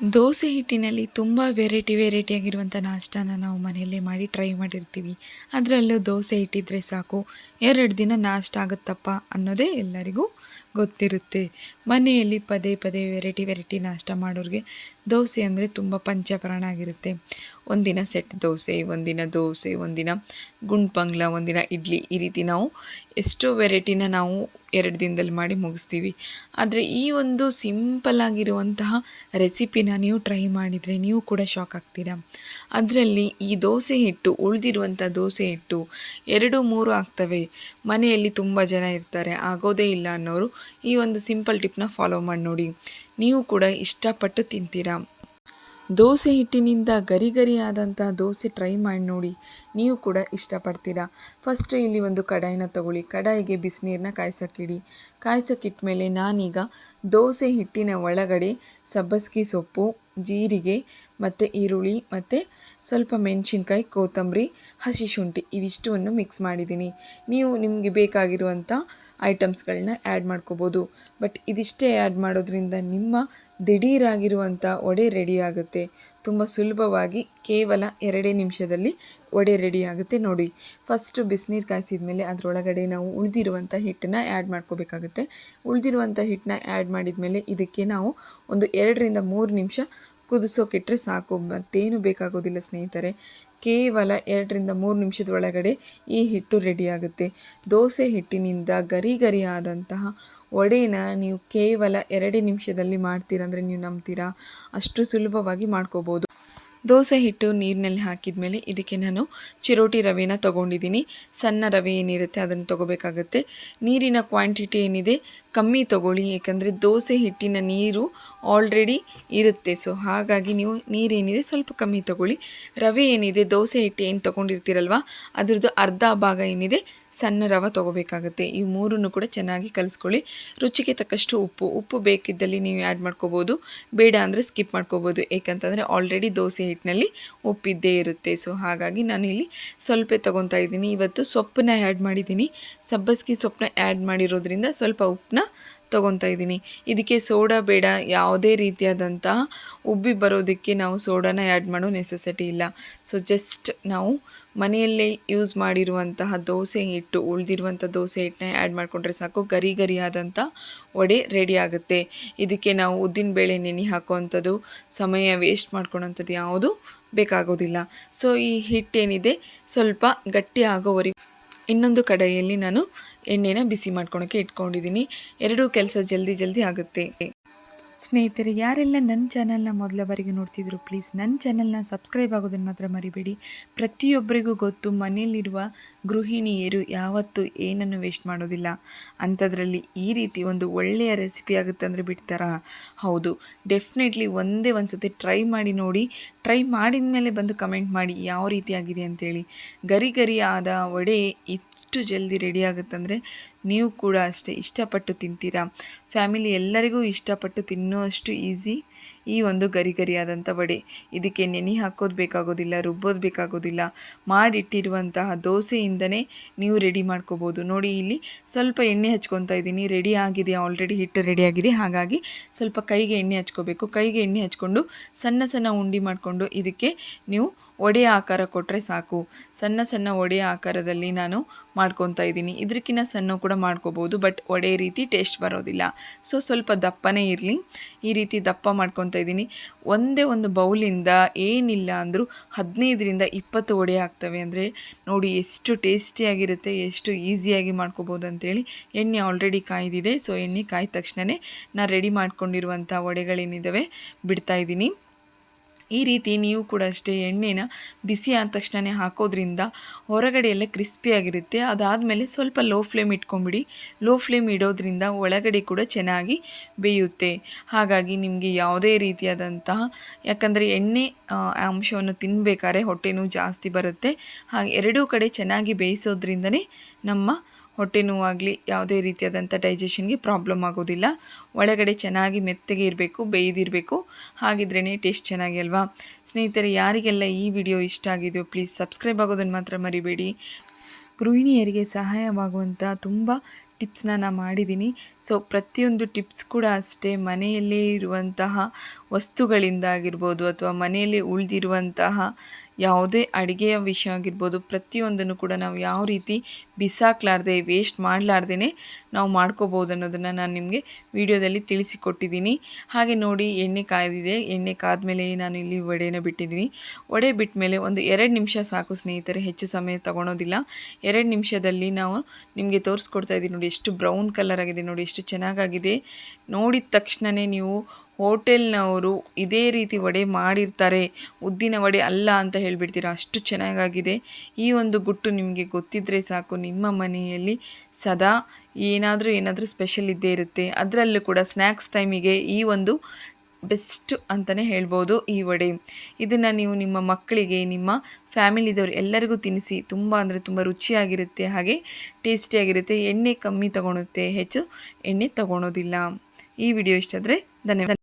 ದೋಸೆ ಹಿಟ್ಟಿನಲ್ಲಿ ತುಂಬ ವೆರೈಟಿ ವೆರೈಟಿಯಾಗಿರುವಂಥ ನಾಷ್ಟಾನ ನಾವು ಮನೆಯಲ್ಲೇ ಮಾಡಿ ಟ್ರೈ ಮಾಡಿರ್ತೀವಿ. ಅದರಲ್ಲೂ ದೋಸೆ ಹಿಟ್ಟಿದ್ರೆ ಸಾಕು. ಎರಡು ದಿನ ನಾಷ್ಟ ಆಗುತ್ತಪ್ಪ ಅನ್ನೋದೇ ಎಲ್ಲರಿಗೂ ಗೊತ್ತಿರುತ್ತೆ. ಮನೆಯಲ್ಲಿ ಪದೇ ಪದೇ ವೆರೈಟಿ ವೆರೈಟಿ ನಾಷ್ಟ ಮಾಡೋರಿಗೆ ದೋಸೆ ಅಂದರೆ ತುಂಬ ಪಂಚಪ್ರಾಣ ಆಗಿರುತ್ತೆ. ಒಂದಿನ ಸೆಟ್ ದೋಸೆ, ಒಂದಿನ ದೋಸೆ, ಒಂದಿನ ಗುಂಡ್ಪಂಗ್ಲ, ಒಂದಿನ ಇಡ್ಲಿ ಈ ರೀತಿ ನಾವು ಎಷ್ಟೋ ವೆರೈಟಿನ ನಾವು ಎರಡು ದಿನದಲ್ಲಿ ಮಾಡಿ ಮುಗಿಸ್ತೀವಿ. ಆದರೆ ಈ ಒಂದು ಸಿಂಪಲ್ ಆಗಿರುವಂತಹ ರೆಸಿಪಿನ ನೀವು ಟ್ರೈ ಮಾಡಿದರೆ ನೀವು ಕೂಡ ಶಾಕ್ ಆಗ್ತೀರಾ? ಅದರಲ್ಲಿ ಈ ದೋಸೆ ಹಿಟ್ಟು ಉಳಿದಿರುವಂಥ ದೋಸೆ ಹಿಟ್ಟು ಎರಡು ಮೂರು ಆಗ್ತವೆ. ಮನೆಯಲ್ಲಿ ತುಂಬ ಜನ ಇರ್ತಾರೆ, ಆಗೋದೇ ಇಲ್ಲ ಅನ್ನೋರು ಈ ಒಂದು ಸಿಂಪಲ್ ಟಿಪ್ನ ಫಾಲೋ ಮಾಡಿ ನೋಡಿ. ನೀವು ಕೂಡ ಇಷ್ಟಪಟ್ಟು ತಿಂತೀರಾ? ದೋಸೆ ಹಿಟ್ಟಿನಿಂದ ಗರಿ ಗರಿಯಾದಂಥ ದೋಸೆ ಟ್ರೈ ಮಾಡಿ ನೋಡಿ. ನೀವು ಕೂಡ ಇಷ್ಟಪಡ್ತೀರಾ? ಫಸ್ಟ್ ಇಲ್ಲಿ ಒಂದು ಕಡಾಯಿನ ತಗೊಳ್ಳಿ. ಕಡಾಯಿಗೆ ಬಿಸಿನೀರನ್ನ ಕಾಯ್ಸಕ್ಕಿಡಿ. ಮೇಲೆ ನಾನೀಗ ದೋಸೆ ಹಿಟ್ಟಿನ ಒಳಗಡೆ ಸಬ್ಬಸ್ಗಿ ಸೊಪ್ಪು ಜೀರಿಗೆ, ಮತ್ತು ಈರುಳ್ಳಿ, ಮತ್ತು ಸ್ವಲ್ಪ ಮೆಣಸಿನ್ಕಾಯಿ, ಕೊತ್ತಂಬರಿ, ಹಸಿ ಶುಂಠಿ ಇವಿಷ್ಟನ್ನು ಮಿಕ್ಸ್ ಮಾಡಿದ್ದೀನಿ. ನೀವು ನಿಮಗೆ ಬೇಕಾಗಿರುವಂಥ ಐಟಮ್ಸ್ಗಳನ್ನ ಆ್ಯಡ್ ಮಾಡ್ಕೋಬೋದು. ಬಟ್ ಇದಿಷ್ಟೇ ಆ್ಯಡ್ ಮಾಡೋದ್ರಿಂದ ನಿಮ್ಮ ದಿಢೀರಾಗಿರುವಂಥ ವಡೆ ರೆಡಿ ಆಗುತ್ತೆ. ತುಂಬ ಸುಲಭವಾಗಿ ಕೇವಲ ಎರಡೇ ನಿಮಿಷದಲ್ಲಿ ವಡೆ ರೆಡಿ ಆಗುತ್ತೆ ನೋಡಿ. ಫಸ್ಟು ಬಿಸಿನೀರು ಕಾಯಿಸಿದ ಮೇಲೆ ಅದರೊಳಗಡೆ ನಾವು ಉಳಿದಿರುವಂಥ ಹಿಟ್ಟನ್ನ ಆ್ಯಡ್ ಮಾಡ್ಕೋಬೇಕಾಗುತ್ತೆ. ಉಳಿದಿರುವಂಥ ಹಿಟ್ಟನ್ನ ಆ್ಯಡ್ ಮಾಡಿದ ಮೇಲೆ ಇದಕ್ಕೆ ನಾವು ಒಂದು ಎರಡರಿಂದ ಮೂರು ನಿಮಿಷ ಕುದಿಸೋಕಿಟ್ರೆ ಸಾಕು. ಮತ್ತೇನು ಬೇಕಾಗೋದಿಲ್ಲ ಸ್ನೇಹಿತರೆ. ಕೇವಲ ಎರಡರಿಂದ ಮೂರು ನಿಮಿಷದ ಒಳಗಡೆ ಈ ಹಿಟ್ಟು ರೆಡಿಯಾಗುತ್ತೆ ದೋಸೆ ಹಿಟ್ಟಿನಿಂದ ಗರಿ ಗರಿಯಾದಂತಹ ವಡೆನ ನೀವು ಕೇವಲ ಎರಡೇ ನಿಮಿಷದಲ್ಲಿ ಮಾಡ್ತೀರಂದರೆ ನೀವು ನಂಬ್ತೀರಾ? ಅಷ್ಟು ಸುಲಭವಾಗಿ ಮಾಡ್ಕೋಬೋದು. ದೋಸೆ ಹಿಟ್ಟು ನೀರಿನಲ್ಲಿ ಹಾಕಿದ ಮೇಲೆ ಇದಕ್ಕೆ ನಾನು ಚಿರೋಟಿ ರವೆನ ತೊಗೊಂಡಿದ್ದೀನಿ. ಸಣ್ಣ ರವೆ ಏನಿರುತ್ತೆ ಅದನ್ನು ತೊಗೋಬೇಕಾಗತ್ತೆ. ನೀರಿನ ಕ್ವಾಂಟಿಟಿ ಏನಿದೆ ಕಮ್ಮಿ ತೊಗೊಳ್ಳಿ, ಏಕೆಂದರೆ ದೋಸೆ ಹಿಟ್ಟಿನ ನೀರು ಆಲ್ರೆಡಿ ಇರುತ್ತೆ. ಸೊ ಹಾಗಾಗಿ ನೀವು ನೀರೇನಿದೆ ಸ್ವಲ್ಪ ಕಮ್ಮಿ ತೊಗೊಳ್ಳಿ. ರವೆ ಏನಿದೆ, ದೋಸೆ ಹಿಟ್ಟು ಏನು ತೊಗೊಂಡಿರ್ತೀರಲ್ವ, ಅದರದ್ದು ಅರ್ಧ ಭಾಗ ಏನಿದೆ ಸಣ್ಣ ರವೆ ತೊಗೋಬೇಕಾಗುತ್ತೆ. ಈ ಮೂರನ್ನು ಕೂಡ ಚೆನ್ನಾಗಿ ಕಲಿಸ್ಕೊಳ್ಳಿ. ರುಚಿಗೆ ತಕ್ಕಷ್ಟು ಉಪ್ಪು. ಉಪ್ಪು ಬೇಕಿದ್ದಲ್ಲಿ ನೀವು ಆ್ಯಡ್ ಮಾಡ್ಕೋಬೋದು. ಬೇಡ ಅಂದರೆ ಸ್ಕಿಪ್ ಮಾಡ್ಕೋಬೋದು. ಏಕೆಂತಂದರೆ ಆಲ್ರೆಡಿ ದೋಸೆ ಹಿಟ್ಟಿನಲ್ಲಿ ಉಪ್ಪಿದ್ದೇ ಇರುತ್ತೆ. ಸೊ ಹಾಗಾಗಿ ನಾನು ಇಲ್ಲಿ ಸ್ವಲ್ಪ ತೊಗೊತಾ ಇದ್ದೀನಿ. ಇವತ್ತು ಸೊಪ್ಪನ್ನ ಆ್ಯಡ್ ಮಾಡಿದ್ದೀನಿ. ಸಬ್ಬಸ್ಗೆ ಸೊಪ್ಪನ್ನ ಆ್ಯಡ್ ಮಾಡಿರೋದ್ರಿಂದ ಸ್ವಲ್ಪ ಉಪ್ಪನ್ನ ತೊಗೊತಾ ಇದ್ದೀನಿ. ಇದಕ್ಕೆ ಸೋಡಾ ಬೇಡ. ಯಾವುದೇ ರೀತಿಯಾದಂತಹ ಉಬ್ಬಿ ಬರೋದಕ್ಕೆ ನಾವು ಸೋಡಾನ ಆ್ಯಡ್ ಮಾಡೋ ನೆಸೆಸಿಟಿ ಇಲ್ಲ. ಸೊ ಜಸ್ಟ್ ನಾವು ಮನೆಯಲ್ಲೇ ಯೂಸ್ ಮಾಡಿರುವಂತಹ ದೋಸೆ ಹಿಟ್ಟು, ಉಳಿದಿರುವಂಥ ದೋಸೆ ಹಿಟ್ಟನ್ನ ಆ್ಯಡ್ ಮಾಡಿಕೊಂಡ್ರೆ ಸಾಕು. ಗರಿ ಗರಿಯಾದಂಥ ವಡೆ ರೆಡಿ ಆಗುತ್ತೆ. ಇದಕ್ಕೆ ನಾವು ಉದ್ದಿನಬೇಳೆ ನೆನೆ ಹಾಕುವಂಥದ್ದು, ಸಮಯ ವೇಸ್ಟ್ ಮಾಡ್ಕೊಳೋಂಥದ್ದು ಯಾವುದು ಬೇಕಾಗೋದಿಲ್ಲ. ಸೊ ಈ ಹಿಟ್ಟೇನಿದೆ, ಸ್ವಲ್ಪ ಗಟ್ಟಿ ಆಗೋವರೆಗೂ ಇನ್ನೊಂದು ಕಡೆಯಲ್ಲಿ ನಾನು ಎಣ್ಣೆನ ಬಿಸಿ ಮಾಡ್ಕೊಳೋಕ್ಕೆ ಇಟ್ಕೊಂಡಿದ್ದೀನಿ. ಎರಡೂ ಕೆಲಸ ಜಲ್ದಿ ಜಲ್ದಿ ಆಗುತ್ತೆ. ಸ್ನೇಹಿತರೆ, ಯಾರೆಲ್ಲ ನನ್ನ ಚಾನಲ್ನ ಮೊದಲ ಬಾರಿಗೆ ನೋಡ್ತಿದ್ರು ಪ್ಲೀಸ್ ನನ್ನ ಚಾನಲ್ನ ಸಬ್ಸ್ಕ್ರೈಬ್ ಆಗೋದನ್ನು ಮಾತ್ರ ಮರಿಬೇಡಿ. ಪ್ರತಿಯೊಬ್ಬರಿಗೂ ಗೊತ್ತು ಮನೆಯಲ್ಲಿರುವ ಗೃಹಿಣಿಯರು ಯಾವತ್ತೂ ಏನನ್ನು ವೇಸ್ಟ್ ಮಾಡೋದಿಲ್ಲ. ಅಂಥದ್ರಲ್ಲಿ ಈ ರೀತಿ ಒಂದು ಒಳ್ಳೆಯ ರೆಸಿಪಿ ಆಗುತ್ತೆ ಅಂದರೆ ಬಿಡ್ತಾರಾ? ಹೌದು ಡೆಫಿನೆಟ್ಲಿ ಒಂದೇ ಒಂದು ಸತಿ ಟ್ರೈ ಮಾಡಿ ನೋಡಿ ಟ್ರೈ ಮಾಡಿದ ಮೇಲೆ ಬಂದು ಕಮೆಂಟ್ ಮಾಡಿ, ಯಾವ ರೀತಿ ಆಗಿದೆ ಅಂತೇಳಿ. ಗರಿ ಗರಿ ಆದ ವಡೆ ಎಷ್ಟು ಜಲ್ದಿ ರೆಡಿ ಆಗುತ್ತಂದರೆ ನೀವು ಕೂಡ ಅಷ್ಟೇ ಇಷ್ಟಪಟ್ಟು ತಿಂತೀರಾ. ಫ್ಯಾಮಿಲಿ ಎಲ್ಲರಿಗೂ ಇಷ್ಟಪಟ್ಟು ತಿನ್ನುವಷ್ಟು ಈಸಿ ಈ ಒಂದು ಗರಿ ಗರಿಯಾದಂಥ ವಡೆ ಇದಕ್ಕೆ ನೆನೆ ಹಾಕೋದು ಬೇಕಾಗೋದಿಲ್ಲ, ರುಬ್ಬೋದು ಬೇಕಾಗೋದಿಲ್ಲ. ಮಾಡಿಟ್ಟಿರುವಂತಹ ದೋಸೆಯಿಂದನೇ ನೀವು ರೆಡಿ ಮಾಡ್ಕೋಬೋದು. ನೋಡಿ, ಇಲ್ಲಿ ಸ್ವಲ್ಪ ಎಣ್ಣೆ ಹಚ್ಕೊತಾ ಇದ್ದೀನಿ. ರೆಡಿ ಆಗಿದೆ, ಆಲ್ರೆಡಿ ಹಿಟ್ಟು ರೆಡಿ ಆಗಿದೆ. ಹಾಗಾಗಿ ಸ್ವಲ್ಪ ಕೈಗೆ ಎಣ್ಣೆ ಹಚ್ಕೋಬೇಕು. ಕೈಗೆ ಎಣ್ಣೆ ಹಚ್ಕೊಂಡು ಸಣ್ಣ ಸಣ್ಣ ಉಂಡಿ ಮಾಡಿಕೊಂಡು ಇದಕ್ಕೆ ನೀವು ಒಡೆಯ ಆಕಾರ ಕೊಟ್ಟರೆ ಸಾಕು. ಸಣ್ಣ ಸಣ್ಣ ಒಡೆಯ ಆಕಾರದಲ್ಲಿ ನಾನು ಮಾಡ್ಕೊತಾ ಇದ್ದೀನಿ. ಇದಕ್ಕಿಂತ ಸಣ್ಣ ಕೂಡ ಮಾಡ್ಕೋಬೋದು, ಬಟ್ ಒಡೆ ರೀತಿ ಟೇಸ್ಟ್ ಬರೋದಿಲ್ಲ. ಸೊ, ಸ್ವಲ್ಪ ದಪ್ಪನೇ ಇರಲಿ. ಈ ರೀತಿ ದಪ್ಪ ಮಾಡ್ಕೊತಾ ಇದ್ದೀನಿ. ಒಂದೇ ಒಂದು ಬೌಲಿಂದ ಏನಿಲ್ಲ ಅಂದರೂ ಹದಿನೈದರಿಂದ ಇಪ್ಪತ್ತು ವಡೆ ಆಗ್ತವೆ ಅಂದರೆ ನೋಡಿ ಎಷ್ಟು ಟೇಸ್ಟಿಯಾಗಿರುತ್ತೆ ಎಷ್ಟು ಈಸಿಯಾಗಿ ಮಾಡ್ಕೋಬೋದು ಅಂತೇಳಿ ಎಣ್ಣೆ ಆಲ್ರೆಡಿ ಕಾಯ್ದಿದೆ. ಸೊ ಎಣ್ಣೆ ಕಾಯ್ದ ತಕ್ಷಣವೇ ನಾನು ರೆಡಿ ಮಾಡ್ಕೊಂಡಿರುವಂಥ ವಡೆಗಳೇನಿದ್ದಾವೆ ಬಿಡ್ತಾಯಿದ್ದೀನಿ ಈ ರೀತಿ ನೀವು ಕೂಡ ಅಷ್ಟೇ ಎಣ್ಣೆನ ಬಿಸಿ ಆದ ತಕ್ಷಣವೇ ಹಾಕೋದ್ರಿಂದ ಹೊರಗಡೆ ಎಲ್ಲ ಕ್ರಿಸ್ಪಿಯಾಗಿರುತ್ತೆ ಅದಾದಮೇಲೆ ಸ್ವಲ್ಪ ಲೋ ಫ್ಲೇಮ್ ಇಟ್ಕೊಂಬಿಡಿ. ಲೋ ಫ್ಲೇಮ್ ಇಡೋದ್ರಿಂದ ಒಳಗಡೆ ಕೂಡ ಚೆನ್ನಾಗಿ ಬೇಯುತ್ತೆ. ಹಾಗಾಗಿ ನಿಮಗೆ ಯಾವುದೇ ರೀತಿಯಾದಂತಹ, ಯಾಕಂದರೆ ಎಣ್ಣೆ ಅಂಶವನ್ನು ತಿನ್ನಬೇಕಾದ್ರೆ ಹೊಟ್ಟೆನೂ ಜಾಸ್ತಿ ಬರುತ್ತೆ. ಹಾಗೆ ಎರಡೂ ಕಡೆ ಚೆನ್ನಾಗಿ ಬೇಯಿಸೋದ್ರಿಂದನೇ ನಮ್ಮ ಹೊಟ್ಟೆ ನೋವಾಗಲಿ ಯಾವುದೇ ರೀತಿಯಾದಂಥ ಡೈಜೆಷನ್ಗೆ ಪ್ರಾಬ್ಲಮ್ ಆಗೋದಿಲ್ಲ. ಒಳಗಡೆ ಚೆನ್ನಾಗಿ ಮೆತ್ತಗೆ ಇರಬೇಕು, ಬೇಯ್ದಿರಬೇಕು. ಹಾಗಿದ್ರೇ ಟೇಸ್ಟ್ ಚೆನ್ನಾಗಿ ಅಲ್ವಾ? ಸ್ನೇಹಿತರೆ, ಯಾರಿಗೆಲ್ಲ ಈ ವಿಡಿಯೋ ಇಷ್ಟ ಆಗಿದೆಯೋ ಪ್ಲೀಸ್ ಸಬ್ಸ್ಕ್ರೈಬ್ ಆಗೋದನ್ನು ಮಾತ್ರ ಮರಿಬೇಡಿ. ಗೃಹಿಣಿಯರಿಗೆ ಸಹಾಯವಾಗುವಂಥ ತುಂಬ ಟಿಪ್ಸ್ನ ನಾನು ಮಾಡಿದ್ದೀನಿ. ಸೊ ಪ್ರತಿಯೊಂದು ಟಿಪ್ಸ್ ಕೂಡ ಅಷ್ಟೇ ಮನೆಯಲ್ಲೇ ಇರುವಂತಹ ವಸ್ತುಗಳಿಂದ ಆಗಿರ್ಬೋದು ಅಥವಾ ಮನೆಯಲ್ಲಿ ಉಳಿದಿರುವಂತಹ ಯಾವುದೇ ಅಡುಗೆಯ ವಿಷಯ ಆಗಿರ್ಬೋದು, ಪ್ರತಿಯೊಂದನ್ನು ಕೂಡ ನಾವು ಯಾವ ರೀತಿ ಬಿಸಾಕ್ಲಾರ್ದೆ ವೇಸ್ಟ್ ಮಾಡಲಾರ್ದೇ ನಾವು ಮಾಡ್ಕೋಬೋದು ಅನ್ನೋದನ್ನು ನಾನು ನಿಮಗೆ ವಿಡಿಯೋದಲ್ಲಿ ತಿಳಿಸಿಕೊಟ್ಟಿದ್ದೀನಿ. ಹಾಗೆ ನೋಡಿ, ಎಣ್ಣೆ ಕಾಯ್ದಿದೆ. ಎಣ್ಣೆ ಕಾದ್ಮೇಲೆ ನಾನು ಇಲ್ಲಿ ವಡೆನ ಬಿಟ್ಟಿದ್ದೀನಿ. ವಡೆ ಬಿಟ್ಟ ಮೇಲೆ ಒಂದು ಎರಡು ನಿಮಿಷ ಸಾಕು ಸ್ನೇಹಿತರೆ, ಹೆಚ್ಚು ಸಮಯ ತಗೊಳೋದಿಲ್ಲ. ಎರಡು ನಿಮಿಷದಲ್ಲಿ ನಾವು ನಿಮಗೆ ತೋರಿಸ್ಕೊಡ್ತಾ ಇದ್ದೀನಿ ನೋಡಿ, ಎಷ್ಟು ಬ್ರೌನ್ ಕಲರ್ ಆಗಿದೆ ನೋಡಿ, ಎಷ್ಟು ಚೆನ್ನಾಗಾಗಿದೆ. ನೋಡಿದ ತಕ್ಷಣವೇ ನೀವು ಹೋಟೆಲ್ನವರು ಇದೇ ರೀತಿ ವಡೆ ಮಾಡಿರ್ತಾರೆ. ಉದ್ದಿನ ವಡೆ ಅಲ್ಲ ಅಂತ ಹೇಳಿಬಿಡ್ತೀರಾ? ಅಷ್ಟು ಚೆನ್ನಾಗಾಗಿದೆ. ಈ ಒಂದು ಗುಟ್ಟು ನಿಮಗೆ ಗೊತ್ತಿದ್ದರೆ ಸಾಕು. ನಿಮ್ಮ ಮನೆಯಲ್ಲಿ ಸದಾ ಏನಾದರೂ ಏನಾದರೂ ಸ್ಪೆಷಲ್ ಇದ್ದೇ ಇರುತ್ತೆ. ಅದರಲ್ಲೂ ಕೂಡ ಸ್ನ್ಯಾಕ್ಸ್ ಟೈಮಿಗೆ ಈ ಒಂದು ಬೆಸ್ಟ್ ಅಂತಲೇ ಹೇಳ್ಬೋದು ಈ ವಡೆ. ಇದನ್ನು ನೀವು ನಿಮ್ಮ ಮಕ್ಕಳಿಗೆ, ನಿಮ್ಮ ಫ್ಯಾಮಿಲಿದವರು ಎಲ್ಲರಿಗೂ ತಿನ್ನಿಸಿ. ತುಂಬ ಅಂದರೆ ತುಂಬ ರುಚಿಯಾಗಿರುತ್ತೆ. ಹಾಗೆ ಟೇಸ್ಟಿಯಾಗಿರುತ್ತೆ. ಎಣ್ಣೆ ಕಮ್ಮಿ ತಗೊಳುತ್ತೆ. ಹೆಚ್ಚು ಎಣ್ಣೆ ತಗೊಳೋದಿಲ್ಲ. ಈ ವಿಡಿಯೋ ಇಷ್ಟ ಆದರೆ ಧನ್ಯವಾದ.